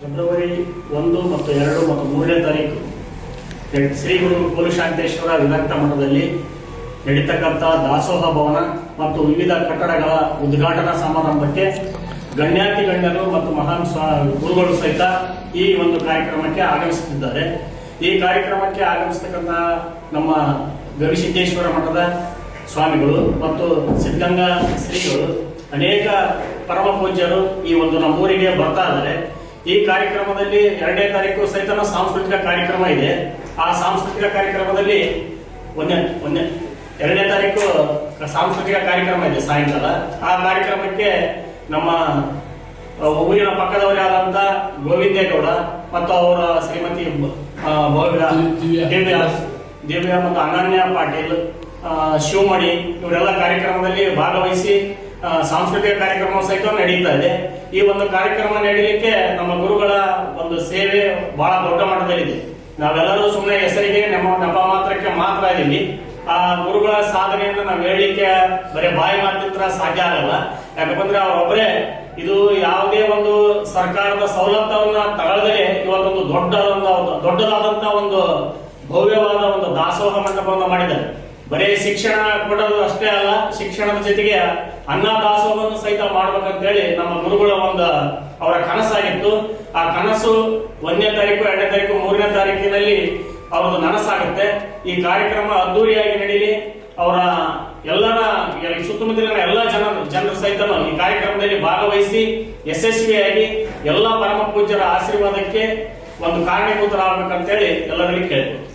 February ಒಂದು ಮತ್ತು ಎರಡು ಮತ್ತು ಮೂರನೇ ತಾರೀಕು ಶ್ರೀ ಗುರು ಕೋಲುಶಾಂತೇಶ್ವರ ವಿಭಕ್ತ ಮಠದಲ್ಲಿ ನಡೀತಕ್ಕಂಥ ದಾಸೋಹ ಭವನ ಮತ್ತು ವಿವಿಧ ಕಟ್ಟಡಗಳ ಉದ್ಘಾಟನಾ ಸಮಾರಂಭಕ್ಕೆ ಗಣ್ಯಾತಿ ಗಣ್ಯರು ಮತ್ತು ಮಹಾನ್ ಗುರುಗಳು ಸಹಿತ ಈ ಒಂದು ಕಾರ್ಯಕ್ರಮಕ್ಕೆ ಆಗಮಿಸುತ್ತಿದ್ದಾರೆ. ಈ ಕಾರ್ಯಕ್ರಮಕ್ಕೆ ಆಗಮಿಸ್ತಕ್ಕಂಥ ನಮ್ಮ ಗವಿಸಿದ್ದೇಶ್ವರ ಮಠದ ಸ್ವಾಮಿಗಳು ಮತ್ತು ಸಿದ್ಧಗಂಗಾ ಶ್ರೀಗಳು ಅನೇಕ ಪರಮ ಪೂಜ್ಯರು ಈ ಒಂದು ನಮ್ಮೂರಿಗೆ ಬರ್ತಾ ಇದ್ದಾರೆ. ಈ ಕಾರ್ಯಕ್ರಮದಲ್ಲಿ ಎರಡನೇ ತಾರೀಕು ಸಹಿತ ಸಾಂಸ್ಕೃತಿಕ ಕಾರ್ಯಕ್ರಮ ಇದೆ ಆ ಸಾಂಸ್ಕೃತಿಕ ಕಾರ್ಯಕ್ರಮದಲ್ಲಿ ಒಂದೇ ಒಂದೇ ಎರಡನೇ ತಾರೀಕು ಸಾಂಸ್ಕೃತಿಕ ಕಾರ್ಯಕ್ರಮ ಇದೆ ಸಾಯಂಕಾಲ ಆ ಕಾರ್ಯಕ್ರಮಕ್ಕೆ ನಮ್ಮ ಊರಿನ ಪಕ್ಕದವರೇ ಆದಂತ ಗೋವಿಂದೇಗೌಡ ಮತ್ತು ಅವರ ಶ್ರೀಮತಿ ದಿವ್ಯ. ಮತ್ತು ಅನನ್ಯ ಪಾಟೀಲ್ ಶಿವಮಣಿ ಇವರೆಲ್ಲ ಕಾರ್ಯಕ್ರಮದಲ್ಲಿ ಭಾಗವಹಿಸಿ ಸಾಂಸ್ಕೃತಿಕ ಕಾರ್ಯಕ್ರಮ ಸಹಿತ ನಡೀತಾ ಇದೆ. ಈ ಒಂದು ಕಾರ್ಯಕ್ರಮ ನಡೀಲಿಕ್ಕೆ ನಮ್ಮ ಗುರುಗಳ ಒಂದು ಸೇವೆ ಬಹಳ ದೊಡ್ಡ ಮಟ್ಟದಲ್ಲಿದೆ. ನಾವೆಲ್ಲರೂ ಸುಮ್ಮನೆ ಹೆಸರಿಗೆ ನಮ್ಮ ನೆಪ ಮಾತ್ರಕ್ಕೆ ಮಾತ್ರ ಇದೀವಿ ಆ ಗುರುಗಳ ಸಾಧನೆಯನ್ನು ನಾವು ಹೇಳಲಿಕ್ಕೆ ಬರೀ ಬಾಯಿ ಮಾತಿತ್ರ ಸಾಧ್ಯ ಆಗಲ್ಲ. ಯಾಕಂದ್ರೆ ಅವರೊಬ್ಬರೇ ಇದು ಯಾವುದೇ ಒಂದು ಸರ್ಕಾರದ ಸವಲತ್ತನ್ನ ತಗೊಳ್ಳದೆ ಇವತ್ತೊಂದು ದೊಡ್ಡ ದೊಡ್ಡದಾದಂತ ಒಂದು ಭವ್ಯವಾದ ಒಂದು ದಾಸೋಹ ಮಂಟಪವನ್ನು ಮಾಡಿದ್ದಾರೆ. ಬರೀ ಶಿಕ್ಷಣ ಕೊಡೋದು ಅಷ್ಟೇ ಅಲ್ಲ ಶಿಕ್ಷಣದ ಜೊತೆಗೆ ಅನ್ನದಾಸೋಹವನ್ನು ಸಹಿತ ಮಾಡ್ಬೇಕಂತೇಳಿ ನಮ್ಮ ಗುರುಗಳ ಒಂದು ಅವರ ಕನಸಾಗಿತ್ತು. ಆ ಕನಸು ಒಂದನೇ ತಾರೀಕು, ಎರಡನೇ ತಾರೀಕು, ಮೂರನೇ ತಾರೀಕಿನಲ್ಲಿ ಅವರದು ನನಸಾಗುತ್ತೆ. ಈ ಕಾರ್ಯಕ್ರಮ ಅದ್ದೂರಿಯಾಗಿ ನಡೀಲಿ. ಅವರ ಎಲ್ಲರ ಸುತ್ತಮುತ್ತಲಿನ ಎಲ್ಲ ಜನ, ಜನರು ಸಹಿತ ಈ ಕಾರ್ಯಕ್ರಮದಲ್ಲಿ ಭಾಗವಹಿಸಿ, ಯಶಸ್ವಿಯಾಗಿ ಎಲ್ಲ ಪರಮ ಪೂಜ್ಯರ ಆಶೀರ್ವಾದಕ್ಕೆ ಒಂದು ಕಾರಣೀಭೂತರಾಗಬೇಕಂತೇಳಿ ಎಲ್ಲರಲ್ಲಿ ಕೇಳ್ಬೋದು